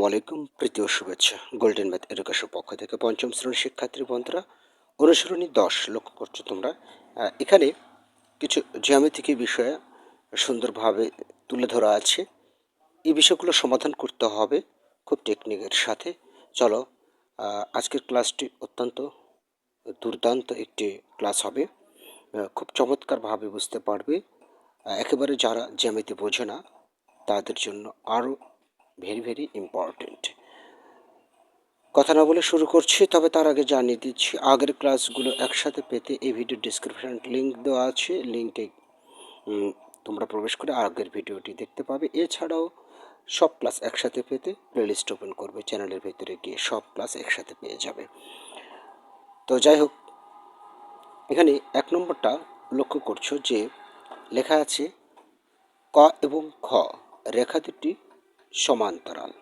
ওয়ালাইকুম প্রীতীয় শুভেচ্ছা। Golden math education পক্ষ থেকে পঞ্চম শ্রেণির শিক্ষার্থী বন্ধুরা অনুসরণী দশ লক্ষ্য করছ তোমরা? এখানে কিছু জ্যামিতিক বিষয়ে সুন্দরভাবে তুলে ধরা আছে। এই বিষয়গুলো সমাধান করতে হবে খুব টেকনিকের সাথে। চলো আজকের ক্লাসটি অত্যন্ত দুর্দান্ত একটি ক্লাস হবে। খুব চমৎকারভাবে বুঝতে পারবে। একেবারে যারা জ্যামিতি বোঝে না, তাদের জন্য আরও ভেরি ভেরি ইম্পর্টেন্ট কথা না বলে শুরু করছি, তবে তার আগে জানিয়ে দিচ্ছি, আগের ক্লাসগুলো একসাথে পেতে এই ভিডিও ডিসক্রিপশন লিঙ্ক দেওয়া আছে। লিঙ্কে তোমরা প্রবেশ করে আগের ভিডিওটি দেখতে পাবে। এছাড়াও সব ক্লাস একসাথে পেতে প্লেলিস্ট ওপেন করবে চ্যানেলের ভেতরে গিয়ে সব ক্লাস একসাথে পেয়ে যাবে। তো যাই হোক, এখানে এক নম্বরটা লক্ষ্য করছ যে লেখা আছে ক এবং খ রেখা দুটি সমান্তরাল।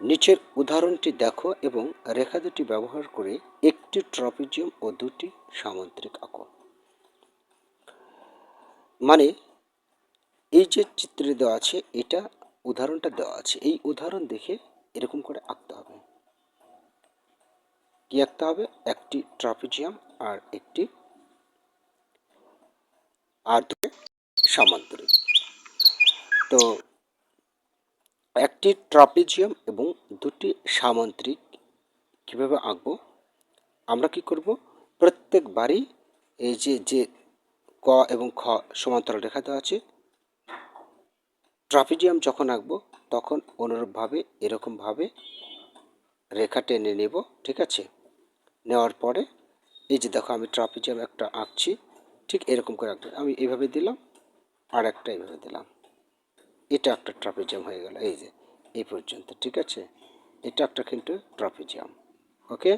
নিচের উদাহরণটি দেখো এবং রেখা দুটি ব্যবহার করে একটি ট্রপিজিয়াম ও দুটি সামুদ্রিক আঁকো মানে এই যে চিত্রে দেওয়া আছে, এটা উদাহরণটা দেওয়া আছে। এই উদাহরণ দেখে এরকম করে আঁকতে হবে। কি আঁকতে হবে? একটি ট্রাপিজিয়াম আর একটি আর দুটো সামান্তরিক তো একটি ট্রাপিজিয়াম এবং দুটি সামান্তরিক কীভাবে আঁকবো? আমরা কি করব? প্রত্যেকবারই এই যে যে ক এবং খ সমান্তরাল রেখা দেওয়া আছে, ট্রাপিজিয়াম যখন আঁকবো, তখন অনুরূপভাবে, এরকমভাবে রেখা টেনে নেব, ঠিক আছে? নেওয়ার পরে, এই যে দেখো আমি ট্রাপিজিয়াম একটা আঁকছি, ঠিক এরকম করে আঁকবো। আমি এইভাবে দিলাম আর একটা এইভাবে দিলাম। এটা একটা ট্রাপিজিয়াম হয়ে গেল, এই যে, এই পর্যন্ত, ঠিক আছে? এটা একটা কিন্তু ট্রাপিজিয়াম, ওকে?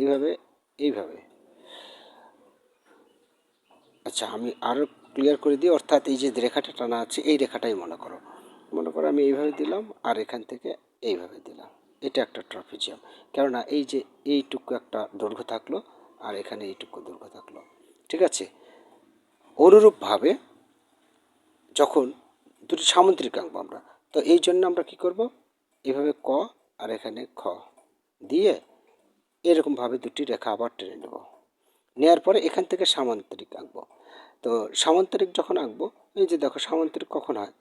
এইভাবে এইভাবে। আচ্ছা আমি আরও ক্লিয়ার করে দিই, অর্থাৎ এই যে রেখাটা টানা আছে, এই রেখাটাই মনে করো। মনে করো আমি এইভাবে দিলাম, আর এখান থেকে এইভাবে দিলাম। এটা একটা ট্রাপিজিয়াম, কেননা এই যে এইটুকু একটা দৈর্ঘ্য থাকল, আর এখানে এইটুকু দৈর্ঘ্য থাকল, ঠিক আছে? অনুরূপভাবে যখন দুটি সামুদ্রিক আঁকবো আমরা। তো এই জন্য আমরা কি করব? এভাবে ক আর এখানে খ দিয়ে এরকমভাবে দুটি রেখা আবার টেনে নেব। নেওয়ার পরে এখান থেকে সামান্তরিক আঁকবো। তো সামান্তরিক যখন আঁকবো, এই যে দেখো সামান্তরিক কখন হয়?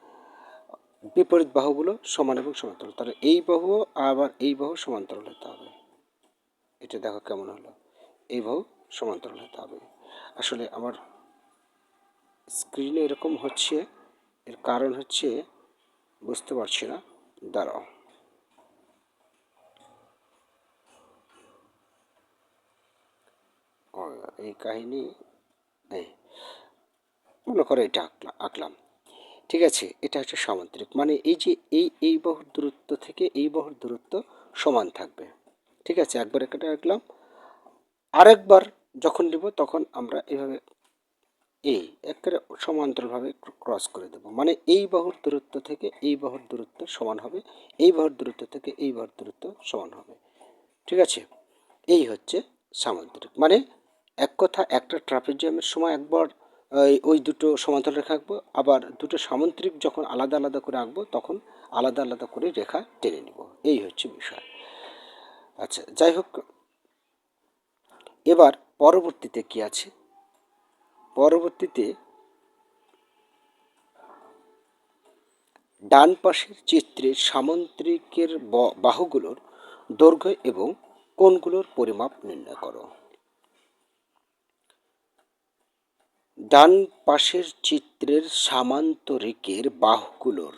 বিপরীত বাহুগুলো সমান এবং সমান্তরাল। তাহলে এই বাহু আবার এই বাহু সমান্তরাল হতে হবে। এটা দেখো কেমন হলো? এই বাহু সমান্তরাল হতে হবে। আসলে আমার স্ক্রিনে এরকম হচ্ছে। এর কারণ হচ্ছে বুঝতে পারছি না। দাঁড়াও। এই কাহিনী, এই, মনে করো এটা আঁকলাম আঁকলাম। ঠিক আছে, এটা হচ্ছে সামান্তরিক। মানে এই যে এই এই বাহুর দূরত্ব থেকে এই বাহুর দূরত্ব সমান থাকবে। ঠিক আছে, একবার একটা আঁকলাম। আরেকবার যখন নেব, তখন আমরা এভাবে এই একেবারে সমান্তরালভাবে ক্রস করে দেব। মানে এই বাহুর দূরত্ব থেকে এই বাহুর দূরত্ব সমান হবে, এই বাহুর দূরত্ব থেকে এই বাহুর দূরত্ব সমান হবে। ঠিক আছে? এই হচ্ছে সামান্তরিক। মানে এক কথা একটা ট্রাফিজিয়ামের সময় একবার ওই দুটো সমান্তরাল রেখা আঁকবো, আবার দুটো সামান্তরিক যখন আলাদা আলাদা করে আঁকবো, তখন আলাদা আলাদা করে রেখা টেনে নিব। এই হচ্ছে বিষয়। আচ্ছা যাই হোক। এবার পরবর্তীতে কি আছে? পরবর্তীতে ডান পাশের চিত্রের সামন্ত্রিকের বাহুগুলোর দৈর্ঘ্য এবং কোণগুলোর পরিমাপ নির্ণয় করো। ডান পাশের চিত্রের সামান্তরিকের বাহুগুলোর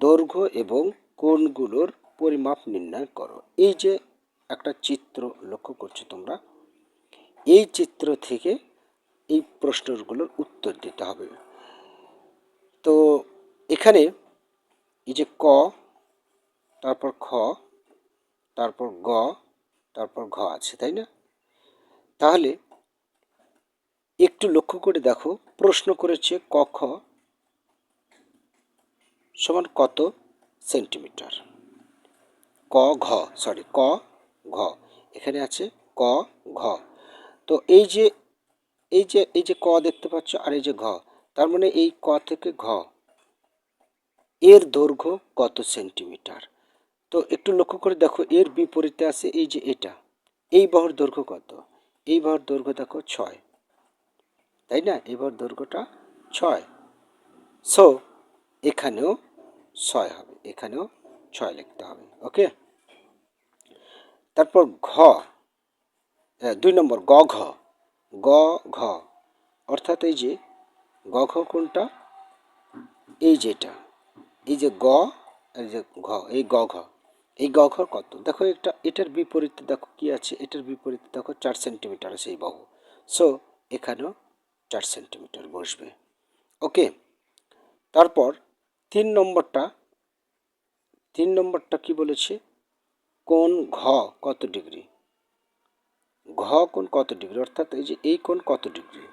দৈর্ঘ্য এবং কোণগুলোর পরিমাপ নির্ণয় করো। এই যে একটা চিত্র লক্ষ্য করছ তোমরা, এই চিত্র থেকে এই প্রশ্নগুলোর উত্তর দিতে হবে। তো এখানে এই যে ক, তারপর খ, তারপর গ, তারপর ঘ আছে, তাই না? তাহলে একটু লক্ষ্য করে দেখো, প্রশ্ন করেছে ক, খ সমান কত সেন্টিমিটার? ক, ঘ সরি ক, ঘ। এখানে আছে ক, ঘ। তো এই যে এই যে এই যে ক দেখতে পাচ্ছ আর এই যে ঘ, তার মানে এই ক থেকে ঘ। এর দৈর্ঘ্য কত সেন্টিমিটার? তো একটু লক্ষ্য করে দেখো, এর বিপরীতে আছে এই যে এটা। এই বাহুর দৈর্ঘ্য কত? এই বাহুর দৈর্ঘ্য দেখো ছয়। তাই না? এই বাহুর দৈর্ঘ্যটা ছয়। সো এখানেও ছয় হবে, এখানেও ছয় লিখতে হবে ওকে তারপর ঘ দুই নম্বর, গ, ঘ। গ, ঘ। অর্থাৎ এই যে গ, ঘ কোনটা? এই যেটা। এই যে গ এই যে ঘ, এই গ, ঘ। এই গ, ঘ কত? দেখো একটা, এটার বিপরীতে দেখো কি আছে? এটার বিপরীতে দেখো চার সেন্টিমিটার আছে এই বাহু। সো এখানেও চার সেন্টিমিটার বসবে। ওকে তারপর তিন নম্বরটা তিন নম্বরটা কি বলেছে? কোন ঘ কত ডিগ্রি? ঘ কোণ কত ডিগ্রি? অর্থাৎ এই যে এই কোণ কত ডিগ্রি?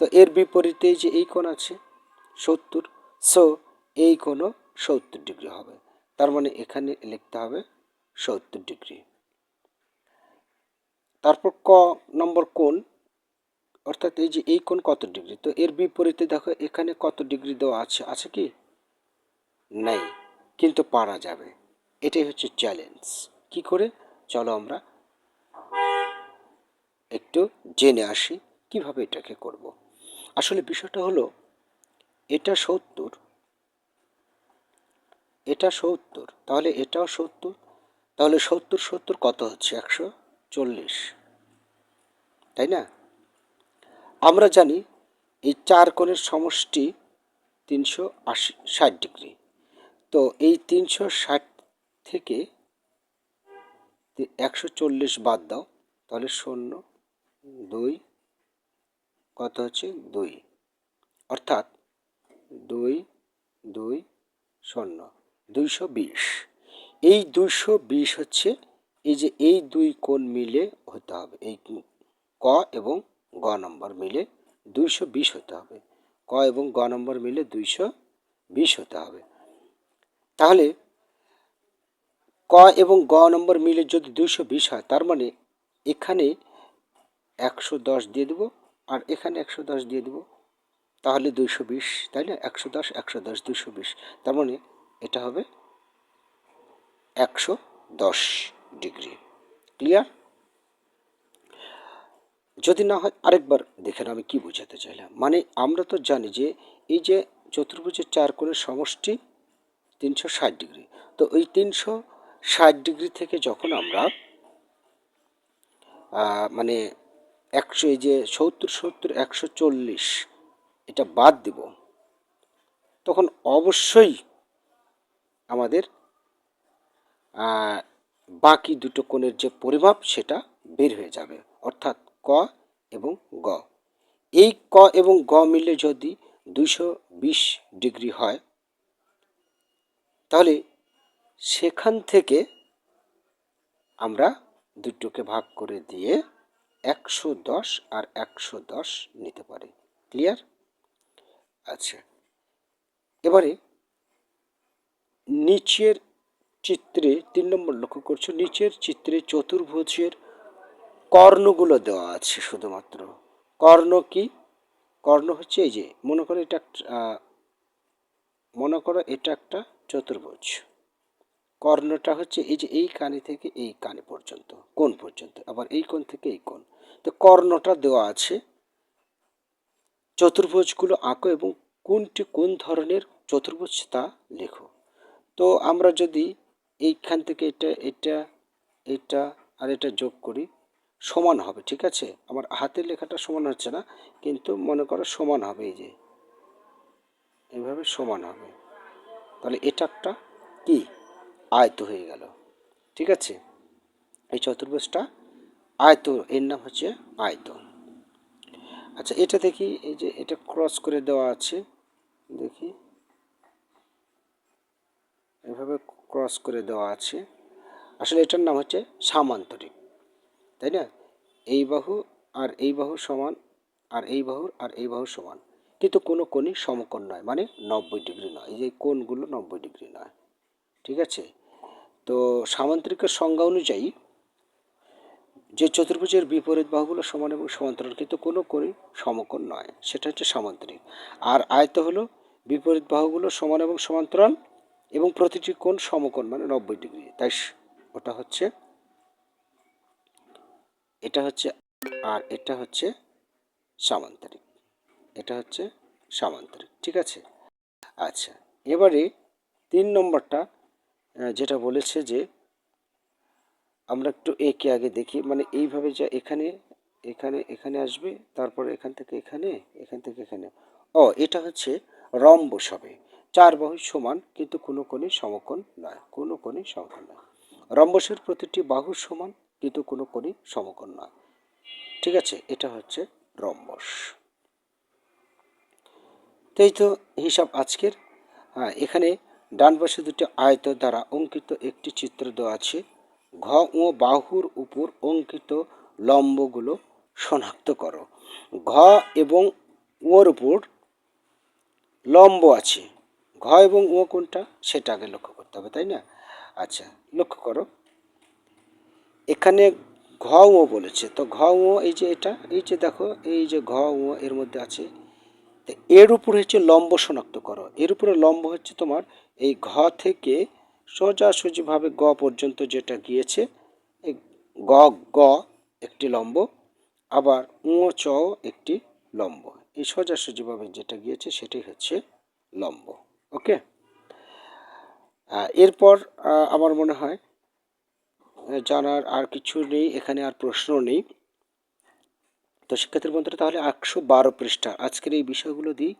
তো এর বিপরীতে যে এই কোণ আছে, সত্তর সো এই কোণও সত্তর ডিগ্রি হবে। তার মানে এখানে লিখতে হবে সত্তর ডিগ্রি। তারপর ক নম্বর কোণ, অর্থাৎ এই যে এই কোণ কত ডিগ্রি? তো এর বিপরীতে দেখো, এখানে কত ডিগ্রি দেওয়া আছে? আছে কি? নেই। কিন্তু পারা যাবে। এটাই হচ্ছে চ্যালেঞ্জ কি করে? চলো আমরা একটু জেনে আসি কীভাবে এটাকে করব। আসলে বিষয়টা হলো, এটা সত্তর। এটা সত্তর। তাহলে এটাও সত্তর। তাহলে সত্তর সত্তর কত হচ্ছে? একশো চল্লিশ। তাই না? আমরা জানি এই চার কোণের সমষ্টি তিনশো আশি, ষাট ডিগ্রি। তো এই তিনশো ষাট থেকে একশো চল্লিশ বাদ দাও। তাহলে শূন্য দুই, কত হচ্ছে দুই? অর্থাৎ দুই দুই, শূন্য, দুইশো বিশ। এই দুইশো বিশ হচ্ছে এই যে এই দুই কোণ মিলে হতে হবে, এই ক এবং গ নম্বর মিলে দুইশো বিশ হতে হবে। ক এবং গ নম্বর মিলে দুইশো বিশ হতে হবে। তাহলে ক এবং গ নম্বর মিলে যদি দুইশো বিশ হয়, তার মানে এখানে একশো দশ দিয়ে দেবো আর এখানে একশো দশ দিয়ে দেবো। তাহলে দুইশো বিশ, তাই না? একশো দশ একশো দশ, দুইশো বিশ। তার মানে এটা হবে একশো দশ ডিগ্রি। ক্লিয়ার? যদি না হয় আরেকবার দেখেন আমি কি বোঝাতে চাইলাম। মানে আমরা তো জানি যে এই যে চতুর্ভুজের চার কোণের সমষ্টি তিনশো ষাট ডিগ্রি। তো ওই তিনশো ষাট ডিগ্রি থেকে যখন আমরা মানে একশো, এই যে সত্তর সত্তর, একশো চল্লিশ, এটা বাদ দিব। তখন অবশ্যই আমাদের বাকি দুটো কোণের যে পরিমাপ, সেটা বের হয়ে যাবে। অর্থাৎ ক এবং গ। এই ক এবং গ মিলে যদি দুশো বিশ ডিগ্রি হয়, তাহলে সেখান থেকে আমরা দুটোকে ভাগ করে দিয়ে একশো দশ আর একশো দশ নিতে পারে। ক্লিয়ার? আচ্ছা। এবারে নিচের চিত্রে তিন নম্বর লক্ষ্য করছ, নিচের চিত্রে চতুর্ভুজের কর্ণগুলো দেওয়া আছে শুধুমাত্র। কর্ণ কি? কর্ণ হচ্ছে এই যে, মনে করো এটা মনে করো এটা একটা চতুর্ভুজ। কর্ণটা হচ্ছে এই যে এই কানে থেকে এই কানে পর্যন্ত কোন পর্যন্ত, আবার এই কোণ থেকে এই কোণ। তো কর্ণটা দেওয়া আছে চতুর্ভুজগুলো আঁকো এবং কোনটি কোন ধরনের চতুর্ভুজ তা লেখো। তো আমরা যদি এইখান থেকে এটা এটা এটা আর এটা যোগ করি, সমান হবে, ঠিক আছে? আমার হাতের লেখাটা সমান হচ্ছে না, কিন্তু মনে করো সমান হবে এই যে। এভাবে সমান হবে। তাহলে এটা একটা কি? আয়ত হয়ে গেল। ঠিক আছে? এই চতুর্ভুজটা আয়ত এর নাম হচ্ছে আয়ত। আচ্ছা এটা দেখি, এই যে এটা ক্রস করে দেওয়া আছে, দেখি। এভাবে ক্রস করে দেওয়া আছে। আসলে এটার নাম হচ্ছে সামান্তরিক, তাই না? এই বাহু আর এই বাহু সমান, আর এই বাহুর আর এই বাহু সমান। কিন্তু কোনো কোণই সমকোণ নয় মানে নব্বই ডিগ্রি নয়। এই যে কোণগুলো নব্বই ডিগ্রি নয়। ঠিক আছে? তো সামান্তরিকের সংজ্ঞা অনুযায়ী যে চতুর্ভুজের বিপরীত বাহুগুলো সমান এবং সমান্তরাল, কিন্তু কোনো কোণই সমকোণ নয়, সেটা হচ্ছে সামান্তরিক। আর আয়ত হলো বিপরীত বাহুগুলো সমান এবং সমান্তরাল এবং প্রতিটি কোণ সমকোণ মানে নব্বই ডিগ্রি। তাই ওটা হচ্ছে, এটা হচ্ছে, আর এটা হচ্ছে সামান্তরিক। এটা হচ্ছে সামান্তরিক, ঠিক আছে? আচ্ছা এবারে তিন নম্বরটা যেটা বলেছে যে আমরা একটু একে আগে দেখি মানে এইভাবে যা এখানে এখানে এখানে আসবে, তারপর এখান থেকে এখানে, এখান থেকে এখানে। ও এটা হচ্ছে রম্বস হবে চার বাহু সমান, কিন্তু কোনো কোণে সমকোণ নয়, কোনো কোণে সমকোণ নয়। রম্বসের প্রতিটি বাহু সমান, কিন্তু কোনো কোণে সমকোণ নয়। ঠিক আছে, এটা হচ্ছে রম্বস। তাই তো হিসাব আজকের। হ্যাঁ এখানে ডান পাশে দুটি আয়ত দ্বারা অঙ্কিত একটি চিত্র দেওয়া আছে। ঘ ও বাহুর উপর অঙ্কিত লম্বগুলো শনাক্ত করো। ঘ এবং ওর উপর লম্ব আছে। ঘ এবং ও কোনটা? সেটা আগে লক্ষ্য করতে হবে, তাই না? আচ্ছা লক্ষ্য করো। এখানে ঘ ও বলেছে, তো ঘ ও এই যে এটা, এই যে দেখো, এই যে ঘ ও এর মধ্যে আছে। এর উপর হচ্ছে লম্ব শনাক্ত করো। এর উপরে লম্ব হচ্ছে তোমার এই ঘ থেকে সোজাসুজিভাবে গ পর্যন্ত যেটা গিয়েছে, এই গ গ একটি লম্ব, আবার উ চ একটি লম্ব। এই সোজাসুজিভাবে যেটা গিয়েছে সেটাই হচ্ছে লম্ব, ওকে? এরপর আমার মনে হয় জানার আর কিছু নেই, এখানে আর প্রশ্ন নেই। তো শিক্ষার্থীর বন্ধুরা, তাহলে একশো বারো পৃষ্ঠা। আজকের এই বিষয়গুলো দিই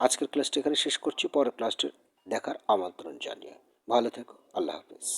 আজকের ক্লাসটা এখানে শেষ করছি, পরের ক্লাসটা দেখার আমন্ত্রণ জানিয়ে ভালো থেকো আল্লাহ হাফেজ।